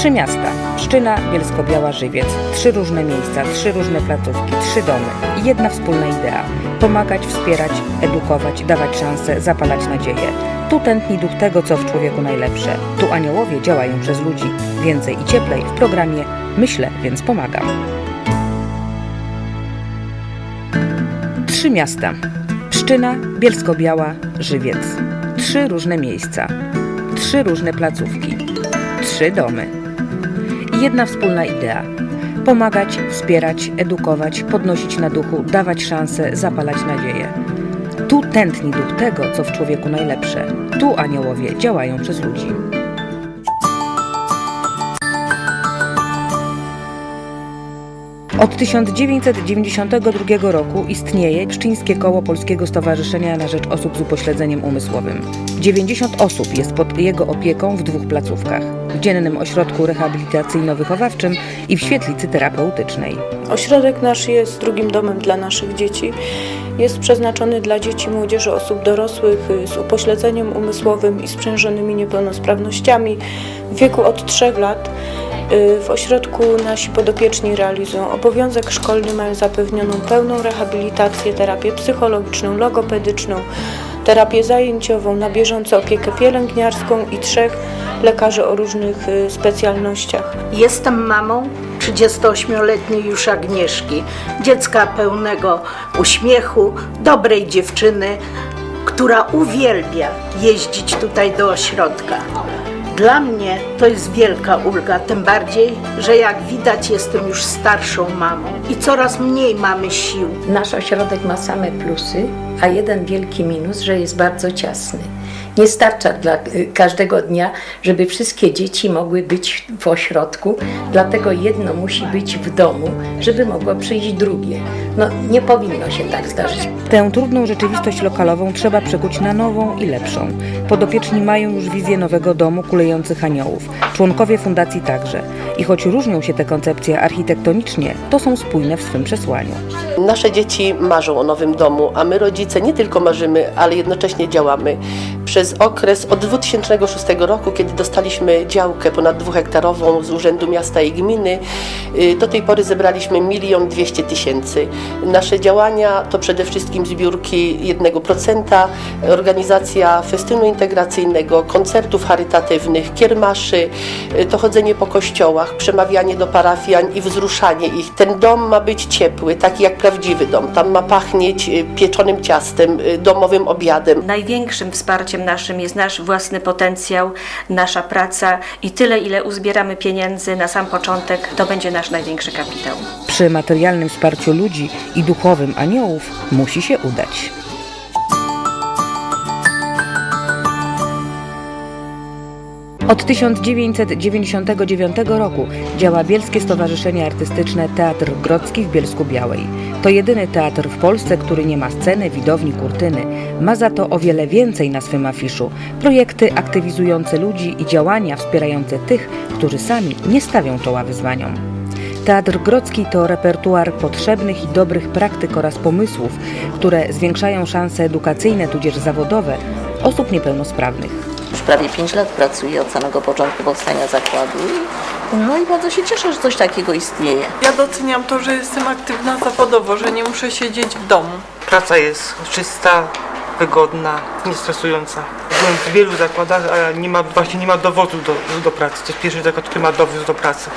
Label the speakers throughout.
Speaker 1: Trzy miasta. Pszczyna, Bielsko-Biała, Żywiec. Trzy różne miejsca, trzy różne placówki, trzy domy. Jedna wspólna idea. Pomagać, wspierać, edukować, dawać szanse, zapalać nadzieję. Tu tętni duch tego, co w człowieku najlepsze. Tu aniołowie działają przez ludzi. Więcej i cieplej w programie Myślę, więc pomagam. Trzy miasta. Pszczyna, Bielsko-Biała, Żywiec. Trzy różne miejsca. Trzy różne placówki. Trzy domy. Jedna wspólna idea. Pomagać, wspierać, edukować, podnosić na duchu, dawać szanse, zapalać nadzieję. Tu tętni duch tego, co w człowieku najlepsze. Tu aniołowie działają przez ludzi. Od 1992 roku istnieje Pszczyńskie Koło Polskiego Stowarzyszenia na Rzecz Osób z Upośledzeniem Umysłowym. 90 osób jest pod jego opieką w dwóch placówkach. W dziennym ośrodku rehabilitacyjno-wychowawczym i w świetlicy terapeutycznej.
Speaker 2: Ośrodek nasz jest drugim domem dla naszych dzieci. Jest przeznaczony dla dzieci, młodzieży, osób dorosłych z upośledzeniem umysłowym i sprzężonymi niepełnosprawnościami w wieku od 3 lat. Y, W ośrodku nasi podopieczni realizują obowiązek szkolny, mają zapewnioną pełną rehabilitację, terapię psychologiczną, logopedyczną, terapię zajęciową, na bieżąco opiekę pielęgniarską i trzech lekarzy o różnych y, specjalnościach.
Speaker 3: Jestem mamą 38-letniej już Agnieszki, dziecka pełnego uśmiechu, dobrej dziewczyny, która uwielbia jeździć tutaj do ośrodka. Dla mnie to jest wielka ulga, tym bardziej, że jak widać jestem już starszą mamą i coraz mniej mamy sił.
Speaker 4: Nasz ośrodek ma same plusy, a jeden wielki minus, że jest bardzo ciasny. Nie starcza dla y, każdego dnia, żeby wszystkie dzieci mogły być w ośrodku, dlatego jedno musi być w domu, żeby mogło przyjść drugie. No nie powinno się tak zdarzyć.
Speaker 1: Tę trudną rzeczywistość lokalową trzeba przekuć na nową i lepszą. Podopieczni mają już wizję nowego domu kulejących aniołów. Członkowie fundacji także. I choć różnią się te koncepcje architektonicznie, to są spójne w swym przesłaniu.
Speaker 5: Nasze dzieci marzą o nowym domu, a my rodzice nie tylko marzymy, ale jednocześnie działamy. Przez okres od 2006 roku, kiedy dostaliśmy działkę ponad dwuhektarową z Urzędu Miasta i Gminy, y, do tej pory zebraliśmy milion dwieście tysięcy. Nasze działania to przede wszystkim zbiórki 1%, organizacja festynu integracyjnego, koncertów charytatywnych, kiermaszy, y, to chodzenie po kościołach, przemawianie do parafian i wzruszanie ich. Ten dom ma być ciepły, taki jak prawdziwy dom. Tam ma pachnieć y, pieczonym ciastem, domowym obiadem.
Speaker 6: Największym wsparciem naszym jest nasz własny potencjał, nasza praca i tyle, ile uzbieramy pieniędzy na sam początek, to będzie nasz największy kapitał.
Speaker 1: Przy materialnym wsparciu ludzi i duchowym aniołów musi się udać. Od 1999 roku działa Bielskie Stowarzyszenie Artystyczne Teatr Grodzki w Bielsku Białej. To jedyny teatr w Polsce, który nie ma sceny, widowni, kurtyny. Ma za to o wiele więcej na swym afiszu. Projekty aktywizujące ludzi i działania wspierające tych, którzy sami nie stawią czoła wyzwaniom. Teatr Grodzki to repertuar potrzebnych i dobrych praktyk oraz pomysłów, które zwiększają szanse edukacyjne tudzież zawodowe osób niepełnosprawnych.
Speaker 7: Już prawie 5 lat pracuję od samego początku powstania zakładu. No i bardzo się cieszę, że coś takiego istnieje.
Speaker 8: Ja doceniam to, że jestem aktywna zawodowo, że nie muszę siedzieć w domu.
Speaker 9: Praca jest czysta, wygodna, niestresująca. Byłem w wielu zakładach, a nie ma, właśnie nie ma dowodu do, do pracy. To jest pierwszy zakład, który ma dowód do pracy.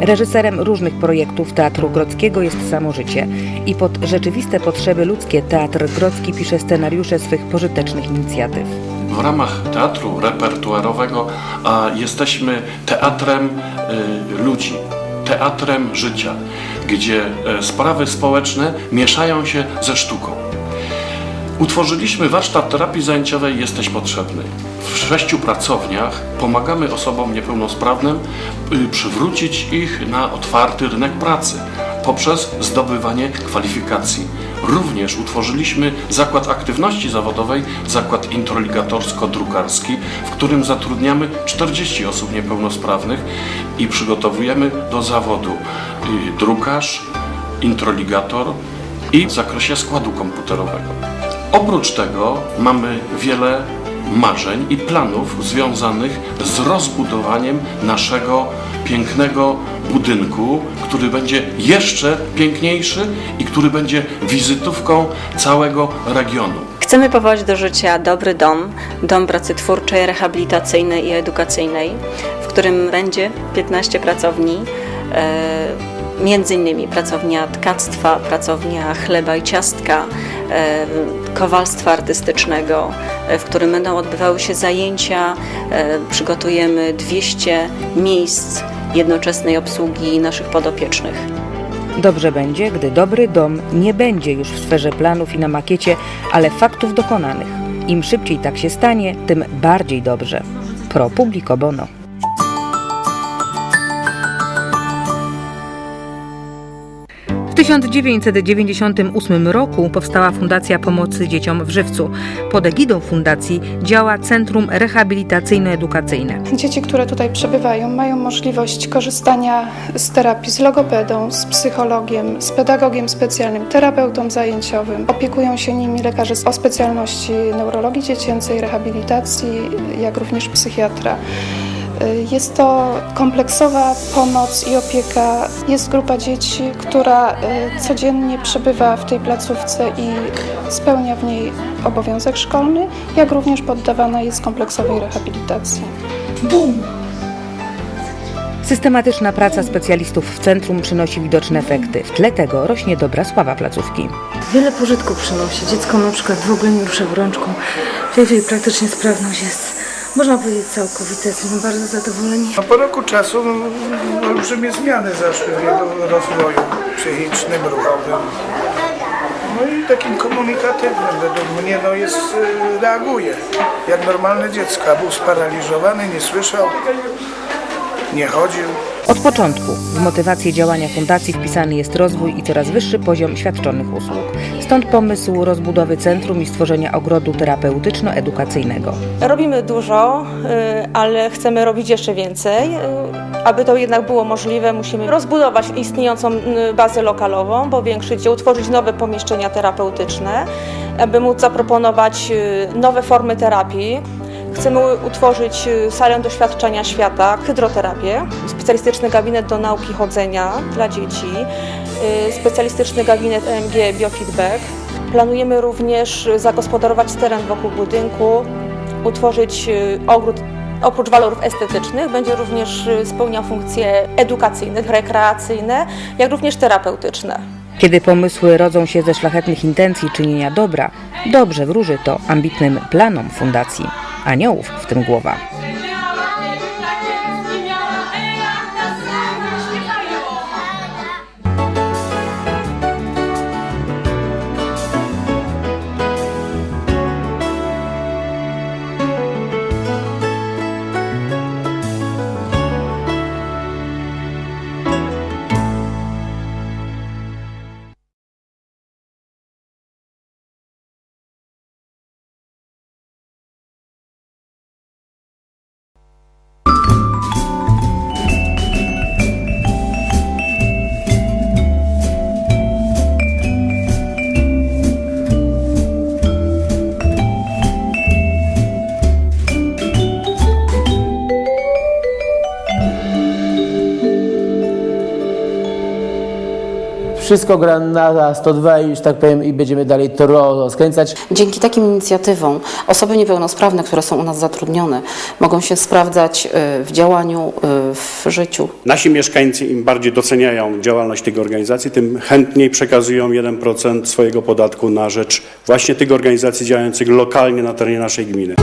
Speaker 1: Reżyserem różnych projektów Teatru Grodzkiego jest samo życie i pod rzeczywiste potrzeby ludzkie Teatr Grodzki pisze scenariusze swych pożytecznych inicjatyw.
Speaker 10: W ramach teatru repertuarowego jesteśmy teatrem y, ludzi, teatrem życia, gdzie e, sprawy społeczne mieszają się ze sztuką. Utworzyliśmy warsztat terapii zajęciowej Jesteś Potrzebny. W sześciu pracowniach pomagamy osobom niepełnosprawnym y, przywrócić ich na otwarty rynek pracy poprzez zdobywanie kwalifikacji. Również utworzyliśmy zakład aktywności zawodowej, zakład introligatorsko-drukarski, w którym zatrudniamy 40 osób niepełnosprawnych i przygotowujemy do zawodu y, drukarz, introligator i w zakresie składu komputerowego. Oprócz tego mamy wiele marzeń i planów związanych z rozbudowaniem naszego pięknego budynku, który będzie jeszcze piękniejszy i który będzie wizytówką całego regionu.
Speaker 11: Chcemy powołać do życia dobry dom, dom pracy twórczej, rehabilitacyjnej i edukacyjnej, w którym będzie 15 pracowni, e, między innymi pracownia tkactwa, pracownia chleba i ciastka, kowalstwa artystycznego, e, w którym będą odbywały się zajęcia. E, przygotujemy 200 miejsc jednoczesnej obsługi naszych podopiecznych.
Speaker 1: Dobrze będzie, gdy dobry dom nie będzie już w sferze planów i na makiecie, ale faktów dokonanych. Im szybciej tak się stanie, tym bardziej dobrze. Pro publico bono. 1998 roku powstała Fundacja Pomocy Dzieciom w Żywcu. Pod egidą fundacji działa Centrum Rehabilitacyjno-Edukacyjne.
Speaker 12: Dzieci, które tutaj przebywają, mają możliwość korzystania z terapii z logopedą, z psychologiem, z pedagogiem specjalnym, terapeutą zajęciowym. Opiekują się nimi lekarze o specjalności neurologii dziecięcej, rehabilitacji, jak również psychiatra. Jest to kompleksowa pomoc i opieka. Jest grupa dzieci, która y, codziennie przebywa w tej placówce i spełnia w niej obowiązek szkolny, jak również poddawana jest kompleksowej rehabilitacji.
Speaker 1: Systematyczna praca specjalistów w centrum przynosi widoczne efekty. W tle tego rośnie dobra sława placówki.
Speaker 13: Wiele pożytku przynosi. Dziecko na przykład w ogóle nie rusza rączką. W tej chwili praktycznie sprawność jest, można powiedzieć, całkowita. Jesteśmy bardzo zadowoleni.
Speaker 14: No po roku czasu no, olbrzymie zmiany zaszły w jego rozwoju psychicznym, ruchowym. No i takim komunikatywnym według mnie no jest, y, reaguje jak normalne dziecko. Był sparaliżowany, nie słyszał, nie chodził.
Speaker 1: Od początku w motywację działania fundacji wpisany jest rozwój i coraz wyższy poziom świadczonych usług. Stąd pomysł rozbudowy centrum i stworzenia ogrodu terapeutyczno-edukacyjnego.
Speaker 15: Robimy dużo, y, ale chcemy robić jeszcze więcej. Y, Aby to jednak było możliwe, musimy rozbudować istniejącą y, bazę lokalową, powiększyć ją, utworzyć nowe pomieszczenia terapeutyczne, aby móc zaproponować nowe formy terapii. Chcemy utworzyć y, salę doświadczenia świata, hydroterapię, specjalistyczny gabinet do nauki chodzenia dla dzieci, y, specjalistyczny gabinet EMG Biofeedback. Planujemy również zagospodarować teren wokół budynku, utworzyć y, ogród. Oprócz walorów estetycznych będzie również spełniał funkcje edukacyjne, rekreacyjne, jak również terapeutyczne.
Speaker 1: Kiedy pomysły rodzą się ze szlachetnych intencji czynienia dobra, dobrze wróży to ambitnym planom fundacji. Aniołów w tym głowa.
Speaker 16: Wszystko gra na 102 i już tak powiem i będziemy dalej to rozkręcać.
Speaker 17: Dzięki takim inicjatywom osoby niepełnosprawne, które są u nas zatrudnione, mogą się sprawdzać y, w działaniu, y, w życiu.
Speaker 18: Nasi mieszkańcy im bardziej doceniają działalność tych organizacji, tym chętniej przekazują 1% swojego podatku na rzecz właśnie tych organizacji działających lokalnie na terenie naszej gminy.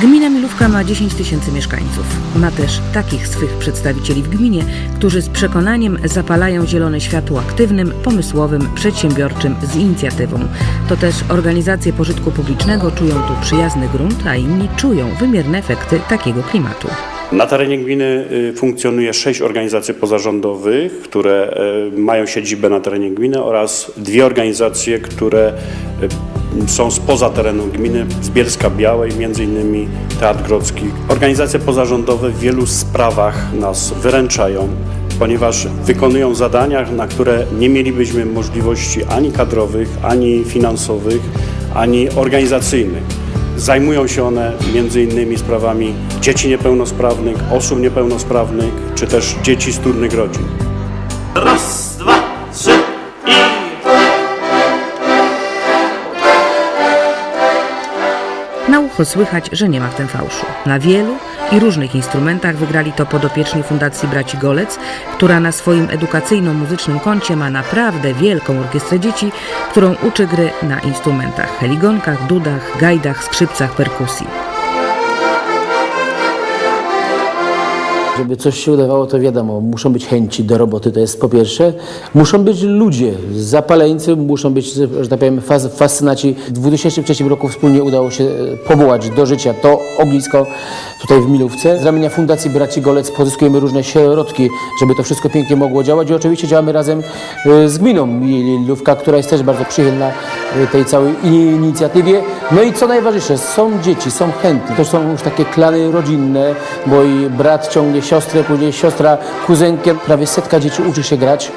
Speaker 1: Gmina Milówka ma 10 tysięcy mieszkańców. Ma też takich swych przedstawicieli w gminie, którzy z przekonaniem zapalają zielone światło aktywnym, pomysłowym, przedsiębiorczym z inicjatywą. To też organizacje pożytku publicznego czują tu przyjazny grunt, a inni czują wymierne efekty takiego klimatu.
Speaker 18: Na terenie gminy y, funkcjonuje sześć organizacji pozarządowych, które y, mają siedzibę na terenie gminy oraz dwie organizacje, które y, są spoza terenu gminy, z Bielska Białej, innymi Teatr Grodzki. Organizacje pozarządowe w wielu sprawach nas wyręczają, ponieważ wykonują zadania, na które nie mielibyśmy możliwości ani kadrowych, ani finansowych, ani organizacyjnych. Zajmują się one innymi sprawami dzieci niepełnosprawnych, osób niepełnosprawnych, czy też dzieci z trudnych rodzin.
Speaker 19: Raz,
Speaker 1: Ucho słychać, że nie ma w tym fałszu. Na wielu i różnych instrumentach wygrali to podopieczni Fundacji Braci Golec, która na swoim edukacyjno-muzycznym koncie ma naprawdę wielką orkiestrę dzieci, którą uczy gry na instrumentach heligonkach, dudach, gajdach, skrzypcach, perkusji.
Speaker 16: Żeby coś się udawało, to wiadomo, muszą być chęci do roboty, to jest po pierwsze. Muszą być ludzie, zapaleńcy, muszą być, że tak powiem, fas, fascynaci. W 2003 roku wspólnie udało się e, powołać do życia to ognisko tutaj w Milówce. Z ramienia Fundacji Braci Golec pozyskujemy różne środki, żeby to wszystko pięknie mogło działać i oczywiście działamy razem e, z gminą Milówka, która jest też bardzo przychylna e, tej całej inicjatywie. No i co najważniejsze, są dzieci, są chętni. To są już takie klany rodzinne, bo i brat ciągnie siostrę, później siostra kuzynkę. Prawie setka dzieci uczy się grać.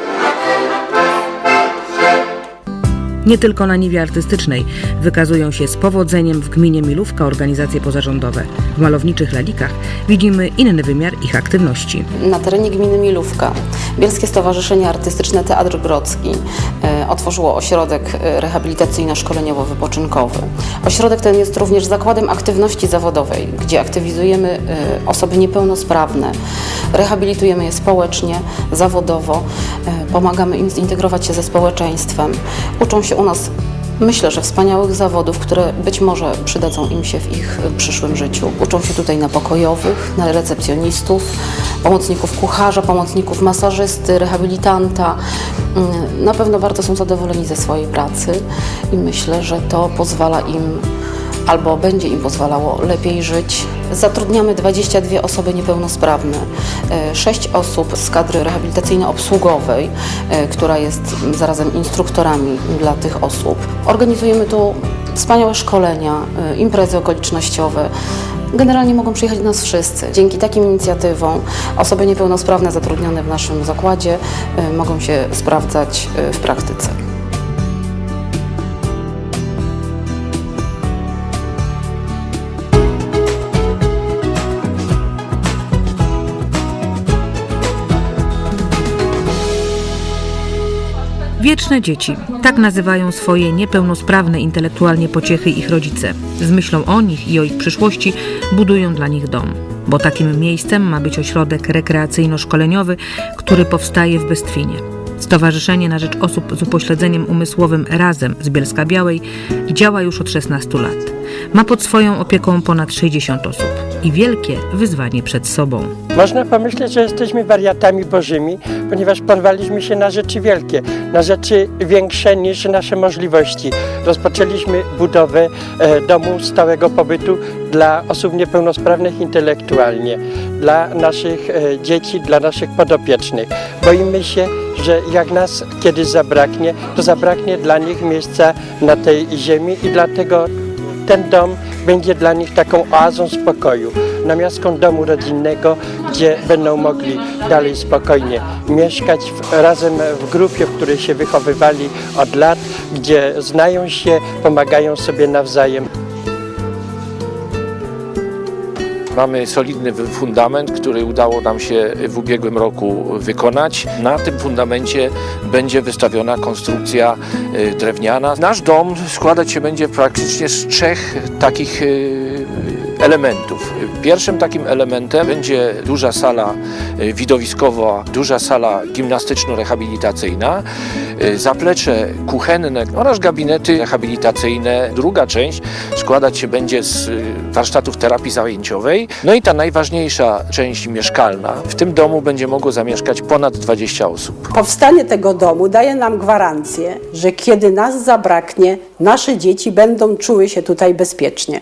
Speaker 1: Nie tylko na niwie artystycznej wykazują się z powodzeniem w gminie Milówka organizacje pozarządowe. W malowniczych lalikach widzimy inny wymiar ich aktywności.
Speaker 17: Na terenie gminy Milówka Bielskie Stowarzyszenie Artystyczne Teatr Grodzki e, otworzyło ośrodek e, rehabilitacyjno-szkoleniowo-wypoczynkowy. Ośrodek ten jest również zakładem aktywności zawodowej, gdzie aktywizujemy e, osoby niepełnosprawne, rehabilitujemy je społecznie, zawodowo, pomagamy im zintegrować się ze społeczeństwem. Uczą się u nas Myślę, że wspaniałych zawodów, które być może przydadzą im się w ich przyszłym życiu. Uczą się tutaj na pokojowych, na recepcjonistów, pomocników kucharza, pomocników masażysty, rehabilitanta. Mm, Na pewno bardzo są zadowoleni ze swojej pracy i myślę, że to pozwala im albo będzie im pozwalało lepiej żyć. Zatrudniamy 22 osoby niepełnosprawne, 6 osób z kadry rehabilitacyjno-obsługowej, e, która jest zarazem instruktorami dla tych osób. Organizujemy tu wspaniałe szkolenia, e, imprezy okolicznościowe. Generalnie mogą przyjechać do nas wszyscy. Dzięki takim inicjatywom osoby niepełnosprawne zatrudnione w naszym zakładzie e, mogą się sprawdzać e, w praktyce.
Speaker 1: Wieczne dzieci. Tak nazywają swoje niepełnosprawne intelektualnie pociechy ich rodzice. Z myślą o nich i o ich przyszłości budują dla nich dom. Bo takim miejscem ma być ośrodek rekreacyjno-szkoleniowy, który powstaje w Bestwinie. Stowarzyszenie na rzecz osób z upośledzeniem umysłowym Razem z Bielska Białej działa już od 16 lat. Ma pod swoją opieką ponad 60 osób i wielkie wyzwanie przed sobą.
Speaker 20: Można pomyśleć, że jesteśmy wariatami bożymi, ponieważ porwaliśmy się na rzeczy wielkie, na rzeczy większe niż nasze możliwości. Rozpoczęliśmy budowę e, domu stałego pobytu dla osób niepełnosprawnych intelektualnie, dla naszych e, dzieci, dla naszych podopiecznych. Boimy się, że jak nas kiedyś zabraknie, to zabraknie dla nich miejsca na tej ziemi i dlatego ten dom będzie dla nich taką oazą spokoju, namiastką domu rodzinnego, gdzie będą mogli dalej spokojnie mieszkać w, razem w grupie, w której się wychowywali od lat, gdzie znają się, pomagają sobie nawzajem.
Speaker 21: Mamy solidny fundament, który udało nam się w ubiegłym roku wykonać. Na tym fundamencie będzie wystawiona konstrukcja y, drewniana. Nasz dom składać się będzie praktycznie z trzech takich y, elementów. Pierwszym takim elementem będzie duża sala y, widowiskowa, duża sala gimnastyczno-rehabilitacyjna, y, zaplecze kuchenne oraz gabinety rehabilitacyjne. Druga część składać się będzie z y, warsztatów terapii zajęciowej. No i ta najważniejsza część mieszkalna. W tym domu będzie mogło zamieszkać ponad 20 osób.
Speaker 22: Powstanie tego domu daje nam gwarancję, że kiedy nas zabraknie, nasze dzieci będą czuły się tutaj bezpiecznie.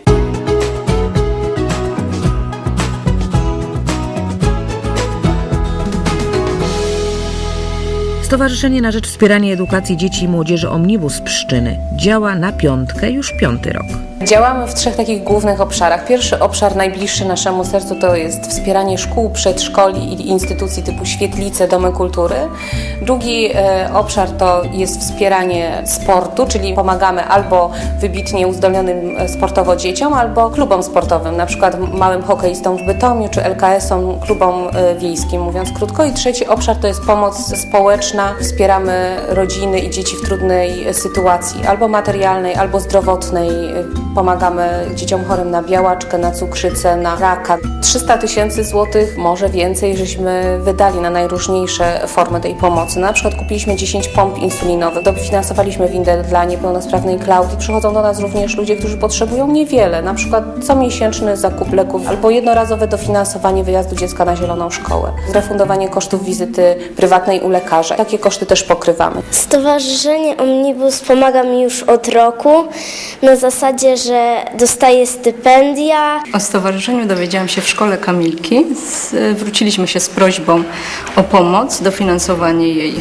Speaker 1: Stowarzyszenie na rzecz Wspierania Edukacji Dzieci i Młodzieży Omnibus Pszczyny działa na piątkę już piąty rok.
Speaker 23: Działamy w trzech takich głównych obszarach. Pierwszy obszar, najbliższy naszemu sercu, to jest wspieranie szkół, przedszkoli i instytucji typu świetlice, domy kultury. Drugi e, obszar to jest wspieranie sportu, czyli pomagamy albo wybitnie uzdolnionym e, sportowo dzieciom, albo klubom sportowym, na przykład małym hokeistom w Bytomiu, czy LKS-om, klubom e, wiejskim, mówiąc krótko. I trzeci obszar to jest pomoc społeczna. Wspieramy rodziny i dzieci w trudnej sytuacji, albo materialnej, albo zdrowotnej. Pomagamy dzieciom chorym na białaczkę, na cukrzycę, na raka. 300 tysięcy złotych, może więcej, żeśmy wydali na najróżniejsze formy tej pomocy. Na przykład kupiliśmy 10 pomp insulinowych, dofinansowaliśmy windę dla niepełnosprawnej Klaudii. Przychodzą do nas również ludzie, którzy potrzebują niewiele, na przykład comiesięczny zakup leków albo jednorazowe dofinansowanie wyjazdu dziecka na zieloną szkołę. Zrefundowanie kosztów wizyty prywatnej u lekarza. Takie koszty też pokrywamy.
Speaker 24: Stowarzyszenie Omnibus pomaga mi już od roku na zasadzie, że dostaję stypendia.
Speaker 25: O stowarzyszeniu dowiedziałam się w szkole Kamilki. Wróciliśmy się z prośbą o pomoc, dofinansowanie jej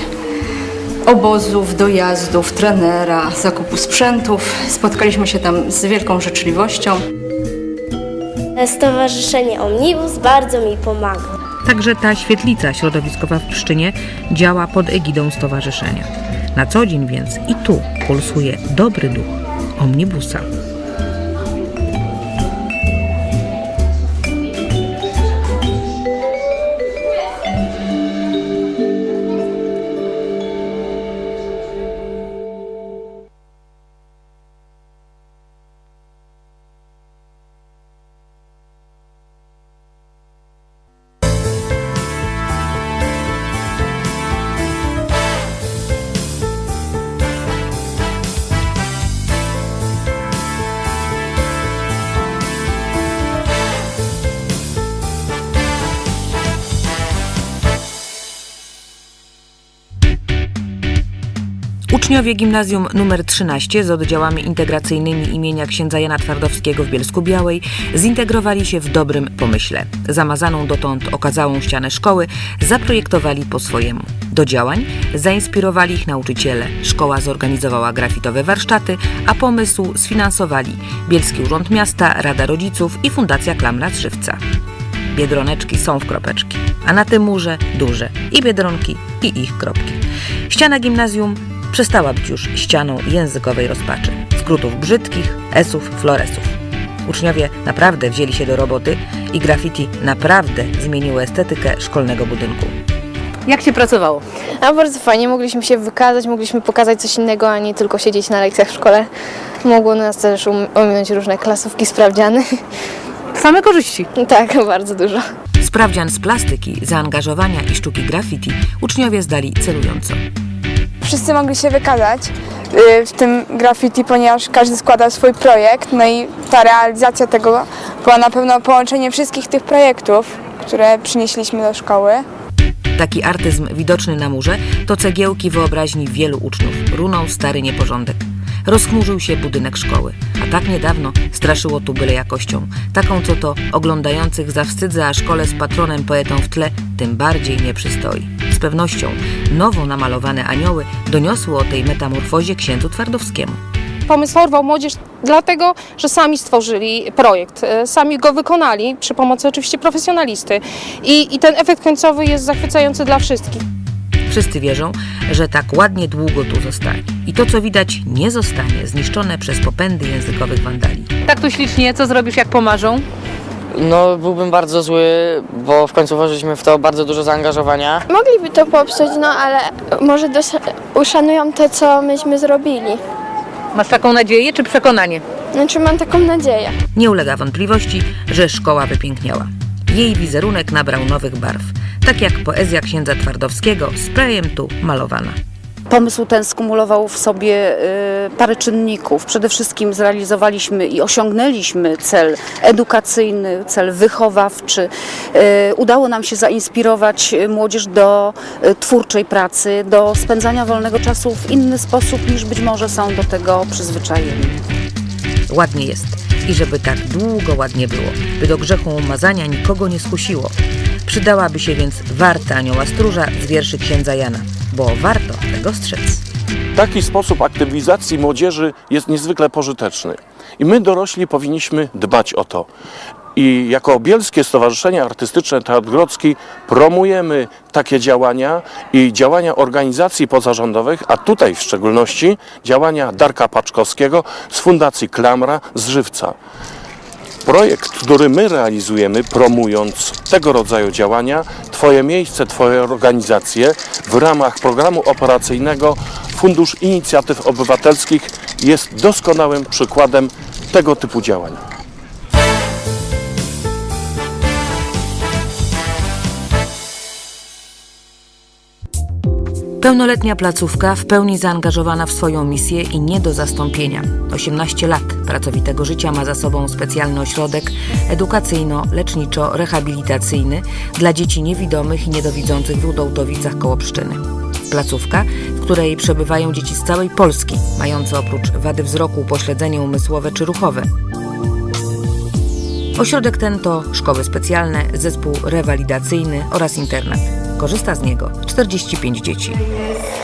Speaker 25: obozów, dojazdów, trenera, zakupu sprzętów. Spotkaliśmy się tam z wielką życzliwością.
Speaker 24: Stowarzyszenie Omnibus bardzo mi pomaga.
Speaker 1: Także ta świetlica środowiskowa w Pszczynie działa pod egidą stowarzyszenia. Na co dzień więc i tu pulsuje dobry duch omnibusa. Uczniowie gimnazjum nr 13 z oddziałami integracyjnymi imienia księdza Jana Twardowskiego w Bielsku Białej zintegrowali się w dobrym pomyśle. Zamazaną dotąd okazałą ścianę szkoły zaprojektowali po swojemu. Do działań zainspirowali ich nauczyciele. Szkoła zorganizowała grafitowe warsztaty, a pomysł sfinansowali Bielski Urząd Miasta, Rada Rodziców i Fundacja Klamrat Żywca. Biedroneczki są w kropeczki, a na tym murze duże i biedronki i ich kropki. Ściana gimnazjum przestała być już ścianą językowej rozpaczy, skrótów brzydkich, esów, floresów. Uczniowie naprawdę wzięli się do roboty i graffiti naprawdę zmieniło estetykę szkolnego budynku.
Speaker 26: Jak się pracowało? A bardzo fajnie, mogliśmy się wykazać, mogliśmy pokazać coś innego, a nie tylko siedzieć na lekcjach w szkole. Mogło nas też um- ominąć różne klasówki, sprawdziany.
Speaker 1: Same korzyści.
Speaker 26: Tak, bardzo dużo.
Speaker 1: Sprawdzian z plastyki, zaangażowania i sztuki graffiti uczniowie zdali celująco.
Speaker 27: Wszyscy mogli się wykazać y, w tym graffiti, ponieważ każdy składał swój projekt, no i ta realizacja tego była na pewno połączenie wszystkich tych projektów, które przynieśliśmy do szkoły.
Speaker 1: Taki artyzm widoczny na murze to cegiełki wyobraźni wielu uczniów. Runął stary nieporządek. Rozchmurzył się budynek szkoły, a tak niedawno straszyło tu byle jakością. Taką, co to oglądających zawstydza, a szkole z patronem poetą w tle tym bardziej nie przystoi. Z pewnością nowo namalowane anioły doniosły o tej metamorfozie księdzu Twardowskiemu.
Speaker 28: Pomysł porwał młodzież dlatego, że sami stworzyli projekt, e, sami go wykonali przy pomocy oczywiście profesjonalisty i, i ten efekt końcowy jest zachwycający dla wszystkich.
Speaker 1: Wszyscy wierzą, że tak ładnie długo tu zostanie. I to, co widać, nie zostanie zniszczone przez popędy językowych wandali.
Speaker 26: Tak tu ślicznie, co zrobisz jak pomarzą?
Speaker 7: No, byłbym bardzo zły, bo w końcu włożyliśmy w to bardzo dużo zaangażowania.
Speaker 24: Mogliby to popsuć, no ale może dos- uszanują to, co myśmy zrobili.
Speaker 1: Masz taką nadzieję czy przekonanie?
Speaker 24: Znaczy mam taką nadzieję.
Speaker 1: Nie ulega wątpliwości, że szkoła wypiękniała. Jej wizerunek nabrał nowych barw, tak jak poezja księdza Twardowskiego sprayem tu malowana.
Speaker 29: Pomysł ten skumulował w sobie y, parę czynników. Przede wszystkim zrealizowaliśmy i osiągnęliśmy cel edukacyjny, cel wychowawczy. Y, Udało nam się zainspirować młodzież do y, twórczej pracy, do spędzania wolnego czasu w inny sposób niż być może są do tego przyzwyczajeni.
Speaker 1: Ładnie jest i żeby tak długo ładnie było, by do grzechu umazania nikogo nie skusiło. Przydałaby się więc warta anioła stróża z wierszy księdza Jana, bo warto tego strzec.
Speaker 10: Taki sposób aktywizacji młodzieży jest niezwykle pożyteczny. I my dorośli powinniśmy dbać o to. I jako Bielskie Stowarzyszenie Artystyczne Teatr Grodzki promujemy takie działania i działania organizacji pozarządowych, a tutaj w szczególności działania Darka Paczkowskiego z Fundacji Klamra z Żywca. Projekt, który my realizujemy, promując tego rodzaju działania, Twoje miejsce, Twoje organizacje w ramach programu operacyjnego Fundusz Inicjatyw Obywatelskich jest doskonałym przykładem tego typu działań.
Speaker 1: Pełnoletnia placówka w pełni zaangażowana w swoją misję i nie do zastąpienia. 18 lat pracowitego życia ma za sobą specjalny ośrodek edukacyjno-leczniczo-rehabilitacyjny dla dzieci niewidomych i niedowidzących w Rudołtowicach koło Pszczyny. Placówka, w której przebywają dzieci z całej Polski, mające oprócz wady wzroku upośledzenie umysłowe czy ruchowe. Ośrodek ten to szkoły specjalne, zespół rewalidacyjny oraz internat. Korzysta z niego 45 dzieci.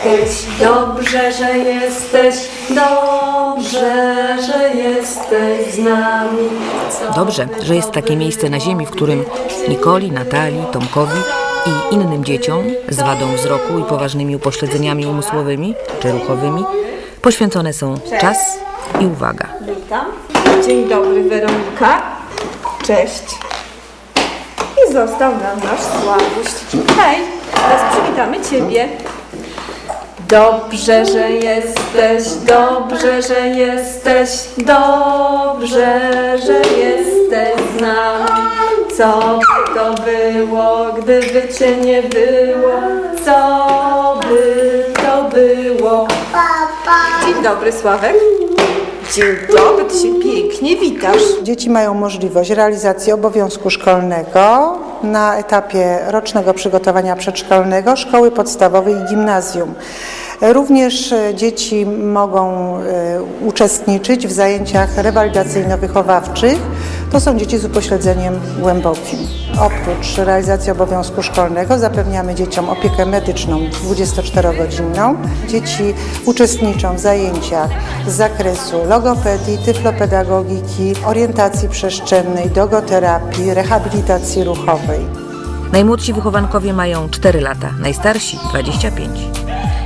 Speaker 30: Jesteś, dobrze, że jesteś, dobrze, że jesteś z nami.
Speaker 1: Dobrze, że jest takie miejsce na ziemi, w którym Nikoli, Natalii, Tomkowi i innym dzieciom z wadą wzroku i poważnymi upośledzeniami umysłowymi czy ruchowymi poświęcone są czas i uwaga.
Speaker 30: Witam. Dzień dobry, Weronika. Cześć. Został nam nasz Sławuś. Hej, teraz przywitamy Ciebie. Dobrze, że jesteś, dobrze, że jesteś, dobrze, że jesteś z nami. Co by to było, gdyby Cię nie było? Co by to było? Dzień dobry, Sławek. Dzień dobry, Ty się pięknie witasz.
Speaker 31: Dzieci mają możliwość realizacji obowiązku szkolnego na etapie rocznego przygotowania przedszkolnego, szkoły podstawowej i gimnazjum. Również e, dzieci mogą e, uczestniczyć w zajęciach rewalidacyjno-wychowawczych. To są dzieci z upośledzeniem głębokim. Oprócz realizacji obowiązku szkolnego zapewniamy dzieciom opiekę medyczną 24-godzinną. Dzieci uczestniczą w zajęciach z zakresu logopedii, tyflopedagogiki, orientacji przestrzennej, dogoterapii, rehabilitacji ruchowej.
Speaker 1: Najmłodsi wychowankowie mają 4 lata, najstarsi 25.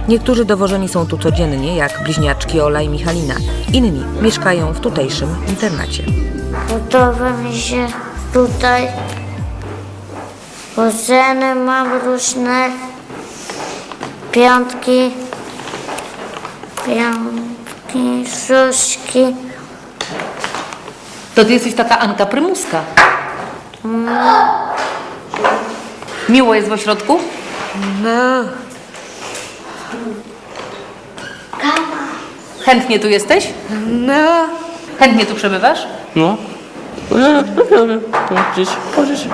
Speaker 1: Niektórzy dowożeni są tu codziennie, jak bliźniaczki Ola i Michalina. Inni mieszkają w tutejszym internacie.
Speaker 32: Podoba mi się tutaj. Oceny mam różne. Piątki. Piątki, szóstki.
Speaker 1: To ty jesteś taka Anka Prymuska. Miło jest w ośrodku?
Speaker 32: No.
Speaker 1: Chętnie tu jesteś?
Speaker 32: No.
Speaker 1: Chętnie tu przebywasz?
Speaker 33: No. Gdzieś, chodzić.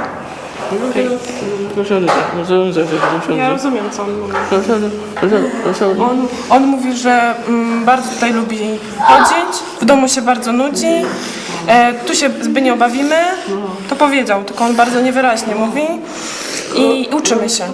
Speaker 34: Ja rozumiem, co on mówi. On, on mówi, że mm, bardzo tutaj lubi chodzić, w domu się bardzo nudzi, e, tu się zbyt nie obawimy. To powiedział, tylko on bardzo niewyraźnie mówi i uczymy się.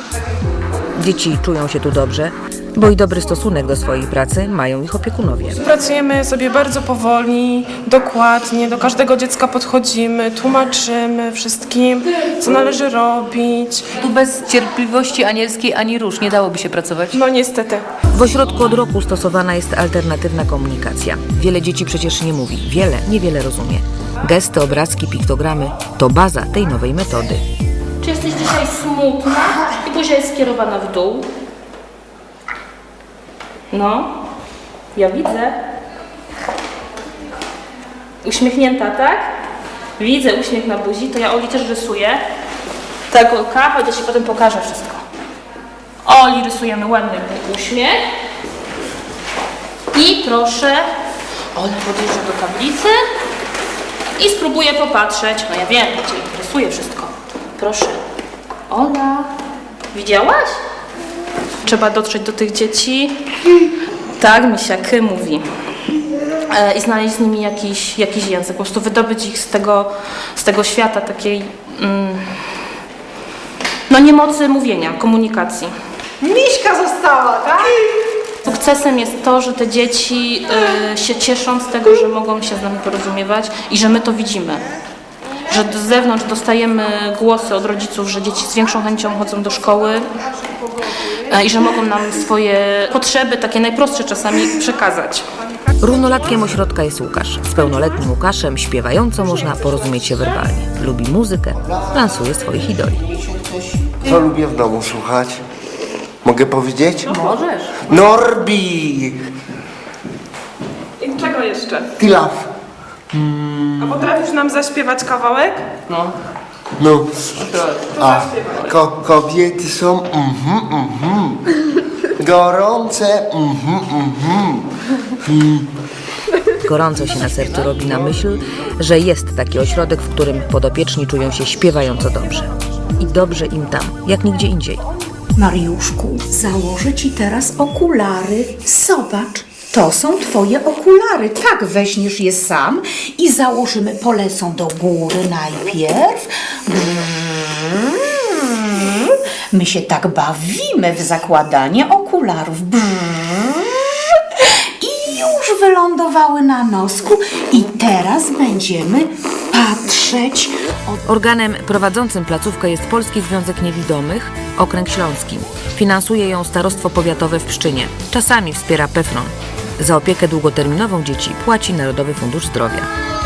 Speaker 1: Dzieci czują się tu dobrze, bo i dobry stosunek do swojej pracy mają ich opiekunowie.
Speaker 34: Pracujemy sobie bardzo powoli, dokładnie, do każdego dziecka podchodzimy, tłumaczymy wszystkim, co należy robić.
Speaker 1: Tu bez cierpliwości anielskiej ani róż nie dałoby się pracować.
Speaker 34: No niestety.
Speaker 1: W ośrodku od roku stosowana jest alternatywna komunikacja. Wiele dzieci przecież nie mówi, wiele niewiele rozumie. Gesty, obrazki, piktogramy to baza tej nowej metody.
Speaker 28: Czy jesteś dzisiaj smutna i buzia jest skierowana w dół? No, ja widzę. Uśmiechnięta, tak? Widzę uśmiech na buzi, to ja Oli też rysuję. Tak, Olka, ja Ci potem pokażę wszystko. Oli rysujemy ładny uśmiech. I proszę, Ola podjeżdża do tablicy i spróbuję popatrzeć. No ja wiem, Cię rysuję wszystko. Proszę. Ola, widziałaś? Trzeba dotrzeć do tych dzieci. Tak, misia Ky mówi. E, I znaleźć z nimi jakiś, jakiś język, po prostu wydobyć ich z tego, z tego świata takiej mm, no niemocy mówienia, komunikacji.
Speaker 31: Miśka została, tak?
Speaker 28: sukcesem jest to, że te dzieci y, się cieszą z tego, że mogą się z nami porozumiewać i że my to widzimy. Że z zewnątrz dostajemy głosy od rodziców, że dzieci z większą chęcią chodzą do szkoły i że mogą nam swoje potrzeby, takie najprostsze czasami, przekazać.
Speaker 1: Równolatkiem ośrodka jest Łukasz. Z pełnoletnim Łukaszem śpiewająco można porozumieć się werbalnie. Lubi muzykę, lansuje swoich idoli.
Speaker 35: Co lubię w domu słuchać? Mogę powiedzieć?
Speaker 1: Możesz.
Speaker 35: Norbi!
Speaker 34: I czego jeszcze?
Speaker 35: Tilaf.
Speaker 34: A potrafisz nam zaśpiewać kawałek? No.
Speaker 35: No. A ko kobiety są mhm, mhm. Gorące mhm, mhm. Mm.
Speaker 1: Gorąco się na sercu robi na myśl, że jest taki ośrodek, w którym podopieczni czują się śpiewająco dobrze. I dobrze im tam, jak nigdzie indziej.
Speaker 36: Mariuszku, założę ci teraz okulary. Zobacz, to są twoje okulary. Tak, weźmiesz je sam i założymy, polecą do góry najpierw. My się tak bawimy w zakładanie okularów. I już wylądowały na nosku i teraz będziemy patrzeć.
Speaker 1: Organem prowadzącym placówkę jest Polski Związek Niewidomych, Okręg Śląski. Finansuje ją Starostwo Powiatowe w Pszczynie. Czasami wspiera PEFRON. Za opiekę długoterminową dzieci płaci Narodowy Fundusz Zdrowia.